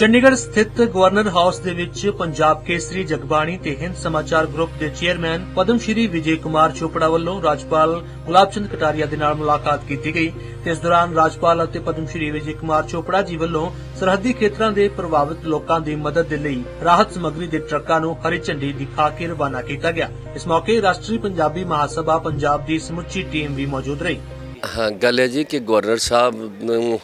ਚੰਡੀਗੜ੍ਹ ਸਥਿਤ governor house ਦੇ ਵਿੱਚ ਪੰਜਾਬ ਕੇਸਰੀ, ਜਗਬਾਣੀ ਤੇ ਹਿੰਦ ਸਮਾਚਾਰ ਗਰੁੱਪ ਦੇ ਚੇਅਰਮੈਨ ਪਦਮ ਸ਼੍ਰੀ ਵਿਜੇ ਕੁਮਾਰ ਚੋਪੜਾ ਵੱਲੋਂ ਰਾਜਪਾਲ ਗੁਲਾਬ ਚੰਦ ਕਟਾਰੀਆ ਦੇ ਨਾਲ ਮੁਲਾਕਾਤ ਕੀਤੀ ਗਈ ਤੇ ਇਸ ਦੌਰਾਨ ਰਾਜਪਾਲ ਅਤੇ ਪਦਮ ਸ਼੍ਰੀ ਵਿਜੇ ਕੁਮਾਰ ਚੋਪੜਾ ਜੀ ਵੱਲੋਂ ਸਰਹੱਦੀ ਖੇਤਰਾਂ ਦੇ ਪ੍ਰਭਾਵਿਤ ਲੋਕਾਂ ਦੀ ਮਦਦ ਦੇ ਲਈ ਰਾਹਤ ਸਮੱਗਰੀ ਦੇ ਟਰੱਕਾਂ ਨੂੰ ਹਰੀ ਝੰਡੀ ਦਿਖਾ ਕੇ ਰਵਾਨਾ ਕੀਤਾ ਗਿਆ। ਇਸ ਮੌਕੇ ਰਾਸ਼ਟਰੀ ਪੰਜਾਬੀ ਮਹਾਸਭਾ ਪੰਜਾਬ ਦੀ ਸਮੁੱਚੀ ਟੀਮ ਵੀ ਮੌਜੂਦ ਰਹੀ। ਹਾਂ, ਗੱਲ ਹੈ ਜੀ ਕਿ ਗਵਰਨਰ ਸਾਹਿਬ ਨੂੰ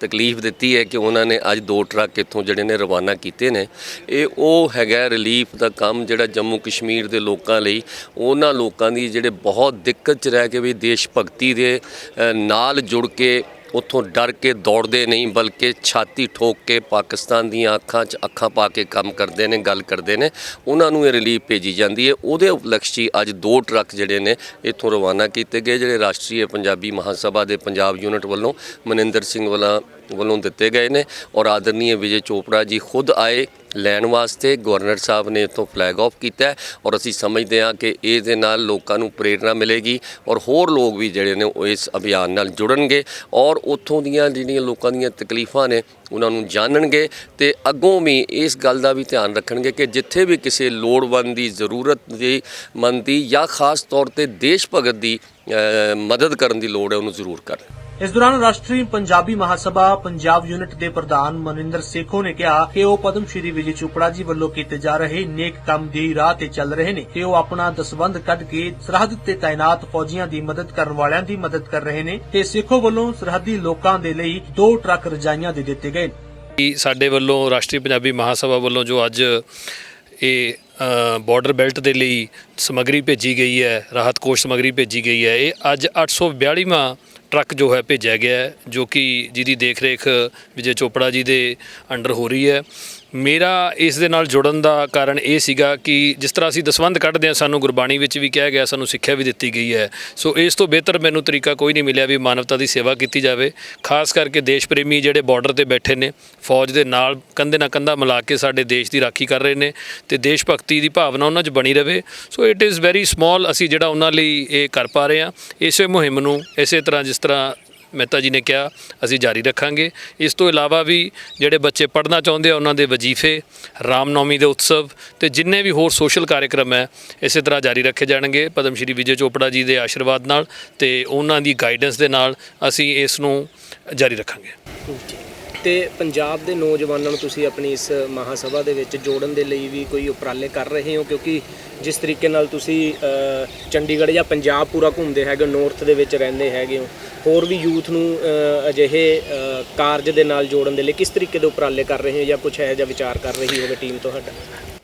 ਤਕਲੀਫ ਦਿੱਤੀ ਹੈ ਕਿ ਉਹਨਾਂ ਨੇ ਅੱਜ ਦੋ ਟਰੱਕ ਇੱਥੋਂ ਜਿਹੜੇ ਨੇ ਰਵਾਨਾ ਕੀਤੇ ਨੇ। ਇਹ ਉਹ ਹੈਗਾ ਰਿਲੀਫ ਦਾ ਕੰਮ ਜਿਹੜਾ ਜੰਮੂ ਕਸ਼ਮੀਰ ਦੇ ਲੋਕਾਂ ਲਈ, ਉਹਨਾਂ ਲੋਕਾਂ ਦੀ ਜਿਹੜੇ ਬਹੁਤ ਦਿੱਕਤ 'ਚ ਰਹਿ ਕੇ ਵੀ ਦੇਸ਼ ਭਗਤੀ ਦੇ ਨਾਲ ਜੁੜ ਕੇ ਉੱਥੋਂ ਡਰ ਕੇ ਦੌੜਦੇ ਨਹੀਂ, ਬਲਕਿ ਛਾਤੀ ਠੋਕ ਕੇ ਪਾਕਿਸਤਾਨ ਦੀਆਂ ਅੱਖਾਂ 'ਚ ਅੱਖਾਂ ਪਾ ਕੇ ਕੰਮ ਕਰਦੇ ਨੇ, ਗੱਲ ਕਰਦੇ ਨੇ। ਉਹਨਾਂ ਨੂੰ ਇਹ ਰਿਲੀਫ ਭੇਜੀ ਜਾਂਦੀ ਹੈ ਉਹਦੇ ਉਪਲਕਸ਼ੀ ਅੱਜ ਦੋ ਟਰੱਕ ਜਿਹੜੇ ਨੇ ਇੱਥੋਂ ਰਵਾਨਾ ਕੀਤੇ ਗਏ, ਜਿਹੜੇ ਰਾਸ਼ਟਰੀ ਪੰਜਾਬੀ ਮਹਾਸਭਾ ਦੇ ਪੰਜਾਬ ਯੂਨਿਟ ਵੱਲੋਂ ਮਨਿੰਦਰ ਸਿੰਘ ਵਾਲਾ ਵੱਲੋਂ ਦਿੱਤੇ ਗਏ ਨੇ ਔਰ ਆਦਰਨੀय ਵਿਜੇ ਚੋਪੜਾ ਜੀ ਖੁਦ ਆਏ ਲੈਣ ਵਾਸਤੇ, ਗਵਰਨਰ ਸਾਹਿਬ ਨੇ ਇੱਥੋਂ ਫਲੈਗ ਆਫ ਕੀਤਾ ਔਰ ਅਸੀਂ ਸਮਝਦੇ ਹਾਂ ਕਿ ਇਹਦੇ ਨਾਲ ਲੋਕਾਂ ਨੂੰ ਪ੍ਰੇਰਣਾ ਮਿਲੇਗੀ ਔਰ ਹੋਰ ਲੋਕ ਵੀ ਜਿਹੜੇ ਨੇ ਉਹ ਇਸ ਅਭਿਆਨ ਨਾਲ ਜੁੜਨਗੇ ਔਰ ਉੱਥੋਂ ਦੀਆਂ ਜਿਹੜੀਆਂ ਲੋਕਾਂ ਦੀਆਂ ਤਕਲੀਫਾਂ ਨੇ ਉਹਨਾਂ ਨੂੰ ਜਾਣਨਗੇ ਤੇ ਅੱਗੋਂ ਵੀ ਇਸ ਗੱਲ ਦਾ ਵੀ ਧਿਆਨ ਰੱਖਣਗੇ ਕਿ ਜਿੱਥੇ ਵੀ ਕਿਸੇ ਲੋੜਵੰਦ ਦੀ ਜ਼ਰੂਰਤ ਦੀ ਮੰਦ ਦੀ ਜਾਂ ਖਾਸ ਤੌਰ ਤੇ ਦੇਸ਼ ਭਗਤ ਦੀ ਮਦਦ ਕਰਨ ਦੀ ਲੋੜ ਹੈ, ਉਹਨੂੰ ਜ਼ਰੂਰ ਕਰਨ। ਇਸ ਦੌਰਾਨ ਰਾਸ਼ਟਰੀ ਪੰਜਾਬੀ ਮਹਾਸਭਾ ਪੰਜਾਬ ਯੂਨਿਟ ਦੇ ਪ੍ਰਧਾਨ ਮਨਿੰਦਰ ਸੇਖੋ ਨੇ ਕਿਹਾ ਕਿ ਉਹ ਪਦਮ ਸ਼੍ਰੀ ਵਿਜੇ ਚੋਪੜਾ ਜੀ ਵੱਲੋਂ ਕੀਤੇ ਜਾ ਰਹੇ ਨੇਕ ਕੰਮ ਦੀ ਰਾਹ ਤੇ ਚੱਲ ਰਹੇ ਨੇ ਤੇ ਉਹ ਆਪਣਾ ਦਸਵੰਧ ਕੱਢ ਕੇ ਸਰਹੱਦ ਤੇ ਤਾਇਨਾਤ ਫੌਜੀਆਂ ਦੀ ਮਦਦ ਕਰਨ ਵਾਲਿਆਂ ਦੀ ਮਦਦ ਕਰ ਰਹੇ ਨੇ ਤੇ ਸੇਖੋ ਵੱਲੋਂ ਸਰਹੱਦੀ ਲੋਕਾਂ ਦੇ ਲਈ ਦੋ ਟਰੱਕ ਰਜਾਈਆਂ ਦੇ ਦਿੱਤੇ ਗਏ ਸਾਡੇ ਵੱਲੋਂ ਰਾਸ਼ਟਰੀ ਪੰਜਾਬੀ ਮਹਾਸਭਾ ਵੱਲੋਂ ਜੋ ਅੱਜ ਇਹ ਬਾਰਡਰ ਬੈਲਟ ਦੇ ਲਈ ਸਮੱਗਰੀ ਭੇਜੀ ਗਈ ਹੈ, ਰਾਹਤ ਕੋਸ਼ ਸਮਗਰੀ ਭੇਜੀ ਗਈ ਹੈ, ਇਹ ਅੱਜ 842ਵਾਂ ਟਰੱਕ ਜੋ ਹੈ ਭੇਜਿਆ ਗਿਆ ਹੈ, ਜੋ ਕਿ ਜਿਹਦੀ ਦੇਖ ਰੇਖ ਵਿਜੇ ਚੋਪੜਾ ਜੀ ਦੇ ਅੰਡਰ ਹੋ ਰਹੀ ਹੈ। ਮੇਰਾ ਇਸ ਦੇ ਨਾਲ ਜੁੜਨ ਦਾ ਕਾਰਨ ਇਹ ਸੀਗਾ ਕਿ ਜਿਸ ਤਰ੍ਹਾਂ ਅਸੀਂ ਦਸਵੰਧ ਕੱਢਦੇ ਹਾਂ, ਸਾਨੂੰ ਗੁਰਬਾਣੀ ਵਿੱਚ ਵੀ ਕਿਹਾ ਗਿਆ, ਸਾਨੂੰ ਸਿੱਖਿਆ ਵੀ ਦਿੱਤੀ ਗਈ ਹੈ। ਸੋ ਇਸ ਤੋਂ ਬਿਹਤਰ ਮੈਨੂੰ ਤਰੀਕਾ ਕੋਈ ਨਹੀਂ ਮਿਲਿਆ ਵੀ ਮਾਨਵਤਾ ਦੀ ਸੇਵਾ ਕੀਤੀ ਜਾਵੇ। ਖਾਸ ਕਰਕੇ ਦੇਸ਼ ਪ੍ਰੇਮੀ ਜਿਹੜੇ ਬਾਰਡਰ ਤੇ ਬੈਠੇ ਨੇ, ਫੌਜ ਦੇ ਨਾਲ ਕੰਧੇ ਨਾਲ ਕੰਧਾ ਮਿਲਾ ਕੇ ਸਾਡੇ ਦੇਸ਼ ਦੀ ਰਾਖੀ ਕਰ ਰਹੇ ਨੇ ਤੇ ਦੇਸ਼ ਭਗਤੀ ਦੀ ਭਾਵਨਾ ਉਹਨਾਂ 'ਚ ਬਣੀ ਰਵੇ। So it is very small ਅਸੀਂ ਜਿਹੜਾ ਉਹਨਾਂ ਲਈ ਇਹ ਕਰ ਪਾ ਰਹੇ ਹਾਂ। ਇਸੇ ਮੁਹਿੰਮ ਨੂੰ ਇਸੇ ਤਰ੍ਹਾਂ ਜਿਸ ਤਰ੍ਹਾਂ ਮਹਿਤਾ ਜੀ ਨੇ ਕਿਹਾ, ਅਸੀਂ ਜਾਰੀ ਰੱਖਾਂਗੇ। ਇਸ ਤੋਂ ਇਲਾਵਾ ਵੀ ਜਿਹੜੇ ਬੱਚੇ ਪੜ੍ਹਨਾ ਚਾਹੁੰਦੇ ਆ, ਉਹਨਾਂ ਦੇ ਵਜ਼ੀਫੇ, ਰਾਮਨੌਮੀ ਦੇ ਉਤਸਵ ਤੇ ਜਿੰਨੇ ਵੀ ਹੋਰ ਸੋਸ਼ਲ ਕਾਰਜਕ੍ਰਮ ਹੈ, ਇਸੇ ਤਰ੍ਹਾਂ ਜਾਰੀ ਰੱਖੇ ਜਾਣਗੇ। ਪਦਮ ਸ਼੍ਰੀ ਵਿਜੇ ਚੋਪੜਾ ਜੀ ਦੇ ਆਸ਼ੀਰਵਾਦ ਨਾਲ ਤੇ ਉਹਨਾਂ ਦੀ ਗਾਈਡੈਂਸ ਦੇ ਨਾਲ ਅਸੀਂ ਇਸ ਨੂੰ ਜਾਰੀ ਰੱਖਾਂਗੇ। ਤੇ ਪੰਜਾਬ ਦੇ ਨੌਜਵਾਨਾਂ ਨੂੰ ਤੁਸੀਂ ਆਪਣੀ ਇਸ ਮਹਾਸਭਾ ਦੇ ਵਿੱਚ ਜੋੜਨ ਦੇ ਲਈ ਵੀ ਕੋਈ ਉਪਰਾਲੇ ਕਰ ਰਹੇ ਹੋ? ਕਿਉਂਕਿ ਜਿਸ ਤਰੀਕੇ ਨਾਲ ਤੁਸੀਂ ਚੰਡੀਗੜ੍ਹ ਜਾਂ ਪੰਜਾਬ ਪੂਰਾ ਘੁੰਮਦੇ ਹੈਗੇ ਹੋ ਨਾਰਥ ਦੇ ਵਿੱਚ ਰਹਿੰਦੇ ਹੈਗੇ ਹੋ, ਹੋਰ ਵੀ ਯੂਥ ਨੂੰ ਅਜਿਹੇ ਕਾਰਜ ਦੇ ਨਾਲ ਜੋੜਨ ਦੇ ਲਈ ਕਿਸ ਤਰੀਕੇ ਦੇ ਉਪਰਾਲੇ ਕਰ ਰਹੇ ਹੋ ਜਾਂ ਕੁਝ ਇਹੋ ਜਿਹਾ ਵਿਚਾਰ ਕਰ ਰਹੀ ਹੋਵੇ ਟੀਮ ਤੁਹਾਡਾ?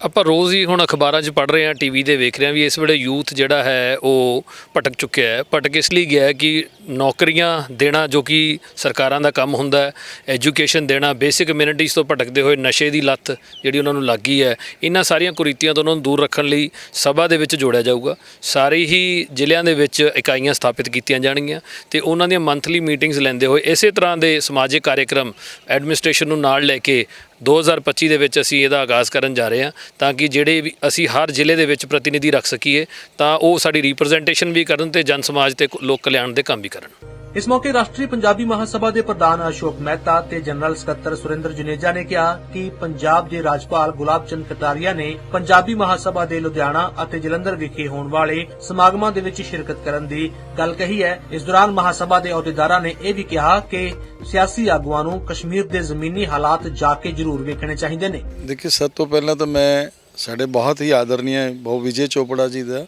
ਆਪਾਂ ਰੋਜ਼ ਹੀ ਹੁਣ ਅਖਬਾਰਾਂ 'ਚ ਪੜ੍ਹ ਰਹੇ ਹਾਂ ਟੀਵੀ ਤੇ ਵੇਖ ਰਹੇ ਹਾਂ ਵੀ ਇਸ ਵੇਲੇ ਯੂਥ ਜਿਹੜਾ ਹੈ ਉਹ ਭਟਕ ਚੁੱਕਿਆ ਹੈ। ਭਟਕ ਇਸ ਲਈ ਗਿਆ ਕਿ ਨੌਕਰੀਆਂ ਦੇਣਾ ਜੋ ਕਿ ਸਰਕਾਰਾਂ ਦਾ ਕੰਮ ਹੁੰਦਾ ਹੈ, ਐਜੂਕੇਸ਼ਨ ਦੇਣਾ, ਬੇਸਿਕ ਕਮਿਊਨਿਟੀਜ਼ ਤੋਂ ਭਟਕਦੇ ਹੋਏ ਨਸ਼ੇ ਦੀ ਲੱਤ ਜਿਹੜੀ ਉਹਨਾਂ ਨੂੰ ਲੱਗੀ ਹੈ, ਇਹਨਾਂ ਸਾਰੀਆਂ ਕੁਰੀਤੀਆਂ ਤੋਂ ਉਹਨਾਂ ਨੂੰ ਦੂਰ ਰੱਖਣ ਲਈ ਸਭਾ ਦੇ ਵਿੱਚ ਜੋੜਿਆ ਜਾਊਗਾ। ਸਾਰੇ ਹੀ ਜ਼ਿਲ੍ਹਿਆਂ ਦੇ ਵਿੱਚ ਇਕਾਈਆਂ ਸਥਾਪਿਤ ਕੀਤੀਆਂ ਜਾਣਗੀਆਂ ਤੇ ਉਹਨਾਂ ਦੀਆਂ ਮੰਥਲੀ ਮੀਟਿੰਗਸ ਲੈਂਦੇ ਹੋਏ ਇਸੇ ਤਰ੍ਹਾਂ ਦੇ ਸਮਾਜਿਕ ਕਾਰਜਕ੍ਰਮ ਐਡਮਿਨਿਸਟ੍ਰੇਸ਼ਨ ਨੂੰ ਨਾਲ ਲੈ ਕੇ 2025 ਦੇ ਵਿੱਚ ਅਸੀਂ ਇਹਦਾ ਆਗਾਜ਼ ਕਰਨ ਜਾ ਰਹੇ ਹਾਂ ਤਾਂ ਕਿ ਜਿਹੜੇ ਵੀ ਅਸੀਂ ਹਰ ਜ਼ਿਲ੍ਹੇ ਦੇ ਵਿੱਚ ਪ੍ਰਤੀਨਿਧੀ ਰੱਖ ਸਕੀਏ ਤਾਂ ਉਹ ਸਾਡੀ ਰਿਪਰੈਜ਼ੈਂਟੇਸ਼ਨ ਵੀ ਕਰਨ ਤੇ ਜਨ ਸਮਾਜ ਤੇ ਲੋਕ ਕਲਿਆਣ ਦੇ ਕੰਮ ਵੀ ਕਰਨ। ਇਸ ਮੌਕੇ ਰਾਸ਼ਟਰੀ ਪੰਜਾਬੀ ਮਹਾਸਭਾ ਦੇ ਪ੍ਰਧਾਨ ਅਸ਼ੋਕ ਮਹਿਤਾ ਤੇ ਜਨਰਲ ਸਕੱਤਰ ਸੁਰਿੰਦਰ ਜੁਨੇਜਾ ਨੇ ਕਿਹਾ ਕਿ ਪੰਜਾਬ ਦੇ ਰਾਜਪਾਲ ਗੁਲਾਬ ਚੰਦ ਕਟਾਰੀਆ ਨੇ ਪੰਜਾਬੀ ਮਹਾਸਭਾ ਦੇ ਲੁਧਿਆਣਾ ਅਤੇ ਜਲੰਧਰ ਵਿਖੇ ਹੋਣ ਵਾਲੇ ਸਮਾਗਮਾਂ ਦੇ ਵਿੱਚ ਸ਼ਿਰਕਤ ਕਰਨ ਦੀ ਗੱਲ ਕਹੀ ਹੈ। ਇਸ ਦੌਰਾਨ ਮਹਾਸਭਾ ਦੇ ਅਹੁਦੇਦਾਰਾਂ ਨੇ ਇਹ ਵੀ ਕਿਹਾ ਕਿ ਸਿਆਸੀ ਆਗੂਆਂ ਨੂੰ ਕਸ਼ਮੀਰ ਦੇ ਜ਼ਮੀਨੀ ਹਾਲਾਤ ਜਾ ਕੇ ਜ਼ਰੂਰ ਵੇਖਣੇ ਚਾਹੀਦੇ ਨੇ। ਦੇਖਿए ਸਭ ਤੋਂ ਪਹਿਲਾਂ ਤਾਂ ਮੈਂ ਸਾਡੇ ਬਹੁਤ ਹੀ ਆਦਰਨੀय ਬਹੁ ਵਿਜੇ ਚੋਪੜਾ ਜੀ ਦਾ।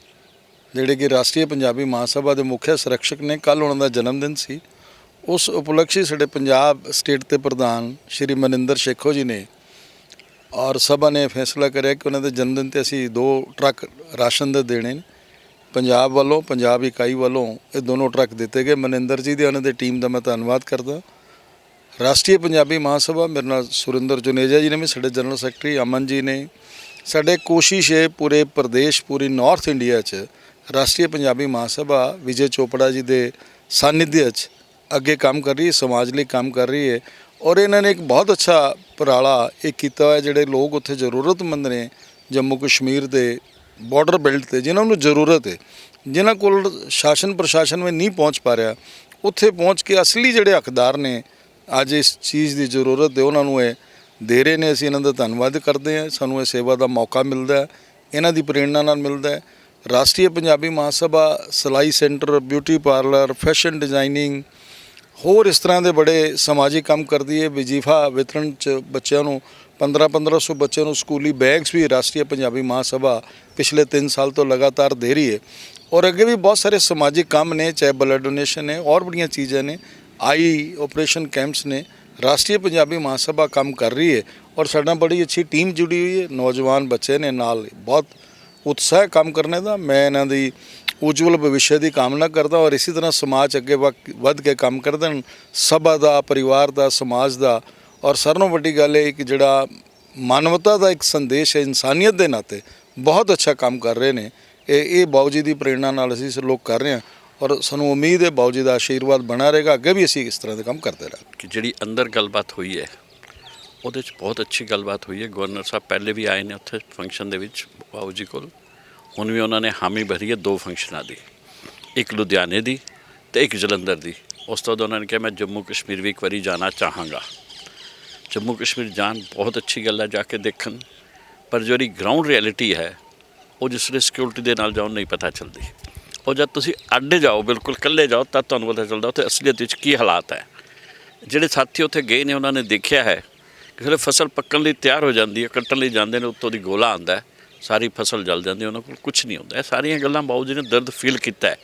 ਜਿਹੜੇ ਕਿ ਰਾਸ਼ਟਰੀ ਪੰਜਾਬੀ ਮਹਾਸਭਾ ਦੇ ਮੁੱਖ ਸੰਰਕਸ਼ਕ ਨੇ ਕੱਲ ਉਹਨਾਂ ਦਾ ਜਨਮ ਦਿਨ ਸੀ। ਉਸ ਉਪਲਕਸ਼ੀ ਸਾਡੇ ਪੰਜਾਬ ਸਟੇਟ ਦੇ ਪ੍ਰਧਾਨ ਸ਼੍ਰੀ ਮਨਿੰਦਰ ਸ਼ੇਖੋ ਜੀ ਨੇ ਔਰ ਸਭਾ ਨੇ ਫੈਸਲਾ ਕਰਿਆ ਕਿ ਉਹਨਾਂ ਦੇ ਜਨਮ ਦਿਨ ਤੇ ਅਸੀਂ ਦੋ ਟਰੱਕ ਰਾਸ਼ਨ ਦੇ ਦੇਣੇ ਨੇ, ਪੰਜਾਬ ਵੱਲੋਂ, ਪੰਜਾਬ ਇਕਾਈ ਵੱਲੋਂ ਇਹ ਦੋਨੋਂ ਟਰੱਕ ਦਿੱਤੇ ਗਏ। ਮਨਿੰਦਰ ਜੀ ਦੇ ਉਹਨਾਂ ਦੇ ਟੀਮ ਦਾ ਮੈਂ ਧੰਨਵਾਦ ਕਰਦਾ। ਰਾਸ਼ਟਰੀ ਪੰਜਾਬੀ ਮਹਾਸਭਾ ਮੇਰੇ ਨਾਲ ਸੁਰਿੰਦਰ ਜੁਨੇਜਾ ਜੀ ਨੇ ਵੀ, ਸਾਡੇ ਜਨਰਲ ਸੈਕਟਰੀ ਅਮਨ ਜੀ ਨੇ, ਸਾਡੇ ਕੋਸ਼ਿਸ਼ ਹੈ ਪੂਰੇ ਪ੍ਰਦੇਸ਼, ਪੂਰੀ ਨਾਰਥ ਇੰਡੀਆ 'ਚ ਰਾਸ਼ਟਰੀ ਪੰਜਾਬੀ ਮਹਾਸਭਾ ਵਿਜੇ ਚੋਪੜਾ ਜੀ ਦੇ ਸਾਨਿਧਿਅ 'ਚ ਅੱਗੇ ਕੰਮ ਕਰ ਰਹੀ ਹੈ, ਸਮਾਜ ਲਈ ਕੰਮ ਕਰ ਰਹੀ ਹੈ ਔਰ ਇਹਨਾਂ ਨੇ ਇੱਕ ਬਹੁਤ ਅੱਛਾ ਉਪਰਾਲਾ ਇਹ ਕੀਤਾ ਹੋਇਆ ਜਿਹੜੇ ਲੋਕ ਉੱਥੇ ਜ਼ਰੂਰਤਮੰਦ ਨੇ ਜੰਮੂ ਕਸ਼ਮੀਰ ਦੇ ਬਾਰਡਰ ਬੈਲਟ ਤੇ, ਜਿਨ੍ਹਾਂ ਨੂੰ ਜ਼ਰੂਰਤ ਹੈ, ਜਿਨ੍ਹਾਂ ਕੋਲ ਸ਼ਾਸਨ ਪ੍ਰਸ਼ਾਸਨ ਵਿੱਚ ਨਹੀਂ ਪਹੁੰਚ ਪਾ ਰਿਹਾ, ਉੱਥੇ ਪਹੁੰਚ ਕੇ ਅਸਲੀ ਜਿਹੜੇ ਹੱਕਦਾਰ ਨੇ ਅੱਜ ਇਸ ਚੀਜ਼ ਦੀ ਜ਼ਰੂਰਤ ਹੈ, ਉਹਨਾਂ ਨੂੰ ਇਹ ਦੇ ਰਹੇ ਨੇ, ਅਸੀਂ ਇਹਨਾਂ ਦਾ ਧੰਨਵਾਦ ਕਰਦੇ ਹਾਂ, ਸਾਨੂੰ ਇਹ ਸੇਵਾ ਦਾ ਮੌਕਾ ਮਿਲਦਾ ਹੈ, ਇਹਨਾਂ ਦੀ ਪ੍ਰੇਰਣਾ ਨਾਲ ਮਿਲਦਾ ਹੈ। ਰਾਸ਼ਟਰੀ ਪੰਜਾਬੀ ਮਹਾਸਭਾ ਸਿਲਾਈ centre, beauty parlour, fashion designing, ਹੋਰ ਇਸ ਤਰ੍ਹਾਂ ਦੇ ਬੜੇ ਸਮਾਜਿਕ ਕੰਮ ਕਰਦੀ ਹੈ। ਵਜੀਫਾ ਵਿਤਰਨ ਚ ਬੱਚਿਆਂ ਨੂੰ 15 1500 ਬੱਚਿਆਂ ਨੂੰ ਸਕੂਲੀ ਬੈਗਸ ਵੀ ਰਾਸ਼ਟਰੀ ਪੰਜਾਬੀ ਮਹਾਸਭਾ ਪਿਛਲੇ 3 ਸਾਲ ਤੋਂ ਲਗਾਤਾਰ ਦੇ ਰਹੀ ਹੈ। ਔਰ ਅੱਗੇ ਵੀ ਬਹੁਤ ਸਾਰੇ ਸਮਾਜਿਕ ਕੰਮ ਨੇ, ਚਾਹੇ ਬਲੱਡ ਡੋਨੇਸ਼ਨ ਹੈ ਔਰ ਬੜੀਆਂ ਚੀਜ਼ਾਂ ਨੇ, ਆਈ ਆਪਰੇਸ਼ਨ ਕੈਂਪਸ ਨੇ, ਰਾਸ਼ਟਰੀ ਪੰਜਾਬੀ ਮਹਾਸਭਾ ਕੰਮ ਕਰ ਰਹੀ ਹੈ। ਔਰ ਸਾਡਾ ਬੜੀ ਅੱਛੀ ਟੀਮ ਜੁੜੀ ਹੋਈ ਹੈ। ਨੌਜਵਾਨ ਬੱਚੇ ਨੇ ਨਾਲ ਬਹੁਤ ਉਤਸ਼ਾਹ ਹੈ ਕੰਮ ਕਰਨੇ ਦਾ, ਮੈਂ ਇਹਨਾਂ ਦੀ ਉਜਵਲ ਭਵਿੱਖ ਦੀ ਕਾਮਨਾ ਕਰਦਾ ਔਰ ਇਸੇ ਤਰ੍ਹਾਂ ਸਮਾਜ ਅੱਗੇ ਵੱਧ ਕੇ ਕੰਮ ਕਰਨ ਸਭਾ ਦਾ, ਪਰਿਵਾਰ ਦਾ, ਸਮਾਜ ਦਾ ਔਰ ਸਾਰਿਆਂ ਨਾਲੋਂ ਵੱਡੀ ਗੱਲ ਇਹ ਕਿ ਜਿਹੜਾ ਮਾਨਵਤਾ ਦਾ ਇੱਕ ਸੰਦੇਸ਼ ਹੈ, ਇਨਸਾਨੀਅਤ ਦੇ ਨਾਤੇ ਬਹੁਤ ਅੱਛਾ ਕੰਮ ਕਰ ਰਹੇ ਨੇ। ਇਹ ਇਹ ਬਾਊ ਜੀ ਦੀ ਪ੍ਰੇਰਣਾ ਨਾਲ ਅਸੀਂ ਲੋਕ ਕਰ ਰਹੇ ਹਾਂ ਔਰ ਸਾਨੂੰ ਉਮੀਦ ਹੈ ਬਾਊ ਜੀ ਦਾ ਆਸ਼ੀਰਵਾਦ ਬਣਾ ਰਹੇਗਾ, ਅੱਗੇ ਵੀ ਅਸੀਂ ਇਸ ਤਰ੍ਹਾਂ ਦੇ ਕੰਮ ਕਰਦੇ ਰਹਾਂਗੇ। ਜਿਹੜੀ ਅੰਦਰ ਗੱਲਬਾਤ ਹੋਈ ਹੈ ਉਹਦੇ 'ਚ ਬਹੁਤ ਅੱਛੀ ਗੱਲਬਾਤ ਹੋਈ ਹੈ। ਗਵਰਨਰ ਸਾਹਿਬ ਪਹਿਲੇ ਵੀ ਆਏ ਨੇ ਉੱਥੇ ਫੰਕਸ਼ਨ ਦੇ ਵਿੱਚ ਬਾਬੂ ਜੀ ਕੋਲ। ਹੁਣ ਵੀ ਉਹਨਾਂ ਨੇ ਹਾਮੀ ਭਰੀ ਹੈ ਦੋ ਫੰਕਸ਼ਨਾਂ ਦੀ। ਇੱਕ ਲੁਧਿਆਣੇ ਦੀ ਤੇ ਇੱਕ ਜਲੰਧਰ ਦੀ। ਉਸ ਤੋਂ ਬਾਅਦ ਉਹਨਾਂ ਨੇ ਕਿਹਾ, ਮੈਂ ਜੰਮੂ ਕਸ਼ਮੀਰ ਵੀ ਇੱਕ ਵਾਰੀ ਜਾਣਾ ਚਾਹਾਂਗਾ। ਜੰਮੂ ਕਸ਼ਮੀਰ ਜਾਣ ਬਹੁਤ ਅੱਛੀ ਗੱਲ ਹੈ, ਜਾ ਕੇ ਦੇਖਣ। ਪਰ ਜਿਹੜੀ ਗਰਾਊਂਡ ਰਿਐਲਿਟੀ ਹੈ, ਉਹ ਜਿਸ ਵੇਲੇ ਸਿਕਿਉਰਿਟੀ ਦੇ ਨਾਲ ਜਾਓ, ਨਹੀਂ ਪਤਾ ਚੱਲਦੀ। ਉਹ ਜਦ ਤੁਸੀਂ ਅੱਡੇ ਜਾਓ, ਬਿਲਕੁਲ ਇਕੱਲੇ ਜਾਓ ਤਾਂ ਤੁਹਾਨੂੰ ਪਤਾ ਚੱਲਦਾ ਉੱਥੇ ਅਸਲੀਅਤ ਵਿੱਚ ਕੀ ਹਾਲਾਤ ਹੈ। ਜਿਹੜੇ ਸਾਥੀ ਉੱਥੇ ਗਏ ਨੇ, ਉਹਨਾਂ ਨੇ ਦੇਖਿਆ ਹੈ ਕਿਸੇ ਫਸਲ ਪੱਕਣ ਲਈ ਤਿਆਰ ਹੋ ਜਾਂਦੀ ਹੈ, ਕੱਟਣ ਲਈ ਜਾਂਦੇ ਨੇ, ਉੱਤੋਂ ਦੀ ਗੋਲਾ ਆਉਂਦਾ ਸਾਰੀ ਫਸਲ ਜਲ ਜਾਂਦੀ ਹੈ, ਉਹਨਾਂ ਕੋਲ ਕੁਝ ਨਹੀਂ ਹੁੰਦਾ। ਇਹ ਸਾਰੀਆਂ ਗੱਲਾਂ ਬਾਊ ਜੀ ਨੇ ਦਰਦ ਫੀਲ ਕੀਤਾ ਹੈ।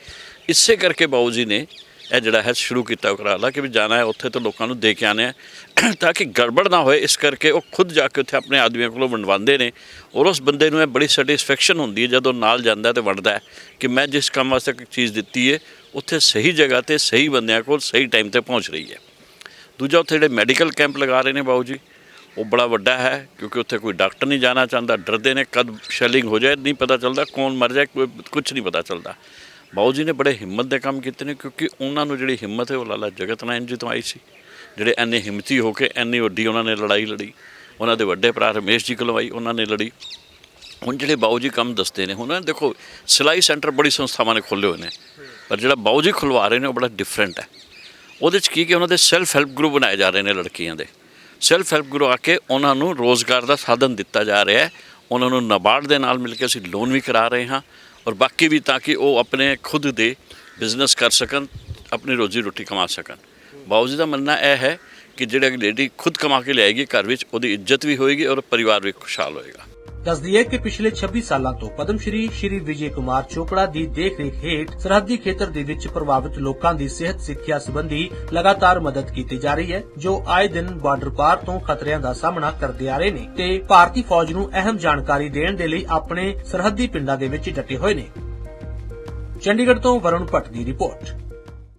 ਇਸੇ ਕਰਕੇ ਬਾਊ ਜੀ ਨੇ ਇਹ ਜਿਹੜਾ ਹੈ ਸ਼ੁਰੂ ਕੀਤਾ ਉਪਰਾਲਾ ਕਿ ਵੀ ਜਾਣਾ ਹੈ, ਉੱਥੇ ਤੋਂ ਲੋਕਾਂ ਨੂੰ ਦੇ ਕੇ ਆਣਾ ਹੈ, ਤਾਂ ਕਿ ਗੜਬੜ ਨਾ ਹੋਏ। ਇਸ ਕਰਕੇ ਉਹ ਖੁਦ ਜਾ ਕੇ ਉੱਥੇ ਆਪਣੇ ਆਦਮੀਆਂ ਕੋਲੋਂ ਵੰਡਵਾਉਂਦੇ ਨੇ। ਔਰ ਉਸ ਬੰਦੇ ਨੂੰ ਇਹ ਬੜੀ ਸੈਟੀਸਫੈਕਸ਼ਨ ਹੁੰਦੀ ਹੈ, ਜਦੋਂ ਨਾਲ ਜਾਂਦਾ ਤੇ ਵੰਡਦਾ ਕਿ ਮੈਂ ਜਿਸ ਕੰਮ ਵਾਸਤੇ ਇੱਕ ਚੀਜ਼ ਦਿੱਤੀ ਹੈ, ਉੱਥੇ ਸਹੀ ਜਗ੍ਹਾ ਤੇ ਸਹੀ ਬੰਦਿਆਂ ਕੋਲ ਸਹੀ ਟਾਈਮ ਤੇ ਪਹੁੰਚ ਰਹੀ ਹੈ। ਦੂਜਾ ਉੱਥੇ ਜਿਹੜੇ ਮੈਡੀਕਲ ਕੈਂਪ ਲਗਾ ਰਹੇ ਨੇ ਬਾਊ ਜੀ ਉਹ ਬੜਾ ਵੱਡਾ ਹੈ, ਕਿਉਂਕਿ ਉੱਥੇ ਕੋਈ ਡਾਕਟਰ ਨਹੀਂ ਜਾਣਾ ਚਾਹੁੰਦਾ, ਡਰਦੇ ਨੇ ਕਦ ਸ਼ੈਲਿੰਗ ਹੋ ਜਾਏ, ਨਹੀਂ ਪਤਾ ਚੱਲਦਾ, ਕੌਣ ਮਰ ਜਾਏ, ਕੋਈ ਕੁਝ ਨਹੀਂ ਪਤਾ ਚੱਲਦਾ। ਬਾਊ ਜੀ ਨੇ ਬੜੇ ਹਿੰਮਤ ਦੇ ਕੰਮ ਕੀਤੇ ਨੇ, ਕਿਉਂਕਿ ਉਹਨਾਂ ਨੂੰ ਜਿਹੜੀ ਹਿੰਮਤ ਹੈ, ਉਹ ਲਾਲਾ ਜਗਤ ਨਾਰਾਇਣ ਜੀ ਤੋਂ ਆਈ ਸੀ। ਜਿਹੜੇ ਐਨੇ ਹਿੰਮਤੀ ਹੋ ਕੇ ਐਨੀ ਵੱਡੀ ਉਹਨਾਂ ਨੇ ਲੜਾਈ ਲੜੀ, ਉਹਨਾਂ ਦੇ ਵੱਡੇ ਭਰਾ ਰਮੇਸ਼ ਜੀ ਕੋਲੋਂ ਆਈ, ਉਹਨਾਂ ਨੇ ਲੜੀ। ਹੁਣ ਜਿਹੜੇ ਬਾਊ ਜੀ ਕੰਮ ਦੱਸਦੇ ਨੇ, ਹੁਣ ਦੇਖੋ, ਸਿਲਾਈ ਸੈਂਟਰ ਬੜੀ ਸੰਸਥਾਵਾਂ ਨੇ ਖੋਲ੍ਹੇ ਹੋਏ ਨੇ, ਪਰ ਜਿਹੜਾ ਬਾਊ ਜੀ ਖੁਲਵਾ ਰਹੇ ਨੇ, ਉਹ ਬੜਾ ਡਿਫਰੈਂਟ ਹੈ। ਉਹਦੇ 'ਚ ਕੀ ਕਿ ਉਹਨਾਂ ਦੇ ਸੈਲਫ ਹੈਲਪ ਗਰੁੱਪ ਬਣਾਏ ਜਾ ਰਹੇ ਨੇ ਲੜਕੀਆਂ ਦੇ। ਸੈਲਫ ਹੈਲਪ ਗਰੁੱਪ ਆ ਕੇ ਉਹਨਾਂ ਨੂੰ ਰੋਜ਼ਗਾਰ ਦਾ ਸਾਧਨ ਦਿੱਤਾ ਜਾ ਰਿਹਾ ਹੈ। ਉਹਨਾਂ ਨੂੰ ਨਬਾਰਡ ਦੇ ਨਾਲ ਮਿਲ ਕੇ ਅਸੀਂ ਲੋਨ ਵੀ ਕਰਾ ਰਹੇ ਹਾਂ ਔਰ ਬਾਕੀ ਵੀ ਤਾਂ ਕਿ ਉਹ ਆਪਣੇ ਖੁਦ ਦੇ ਬਿਜ਼ਨਸ ਕਰ ਸਕਣ, ਆਪਣੀ ਰੋਜ਼ੀ ਰੋਟੀ ਕਮਾ ਸਕਣ। ਬਾਊ ਜੀ ਦਾ ਮੰਨਣਾ ਇਹ ਹੈ ਕਿ ਜਿਹੜਾ ਲੇਡੀ ਖੁਦ ਕਮਾ ਕੇ ਲਿਆਏਗੀ ਘਰ ਵਿੱਚ, ਉਹਦੀ ਇੱਜ਼ਤ ਵੀ ਹੋਏਗੀ ਔਰ ਪਰਿਵਾਰ ਵੀ ਖੁਸ਼ਹਾਲ ਹੋਏਗਾ। ਦੱਸਦੀ ਦਈਏ ਕਿ ਪਿਛਲੇ 26 ਸਾਲਾਂ ਤੋਂ ਪਦਮ ਸ਼੍ਰੀ ਸ਼੍ਰੀ ਵਿਜੇ ਕੁਮਾਰ ਚੋਪੜਾ ਦੀ ਦੇਖਰੇਖ ਹੇਠ ਸਰਹੱਦੀ ਖੇਤਰ ਦੇ ਵਿੱਚ ਪ੍ਰਭਾਵਿਤ ਲੋਕਾਂ ਦੀ ਸਿਹਤ ਸਿੱਖਿਆ ਸੰਬੰਧੀ ਲਗਾਤਾਰ ਮਦਦ ਕੀਤੀ ਜਾ ਰਹੀ ਹੈ, ਜੋ ਆਏ ਦਿਨ ਬਾਰਡਰ ਪਾਰ ਤੋਂ ਖਤਰਿਆਂ ਦਾ ਸਾਹਮਣਾ ਕਰਦੇ ਆ ਰਹੇ ਨੇ ਤੇ ਭਾਰਤੀ ਫੌਜ ਨੂੰ ਅਹਿਮ ਜਾਣਕਾਰੀ ਦੇਣ ਦੇ ਲਈ ਆਪਣੇ ਸਰਹੱਦੀ ਪਿੰਡਾਂ ਦੇ ਵਿੱਚ ਡਟੇ ਹੋਏ ਨੇ। ਚੰਡੀਗੜ੍ਹ ਤੋਂ ਵਰੁਣ ਭੱਟ ਦੀ ਰਿਪੋਰਟ।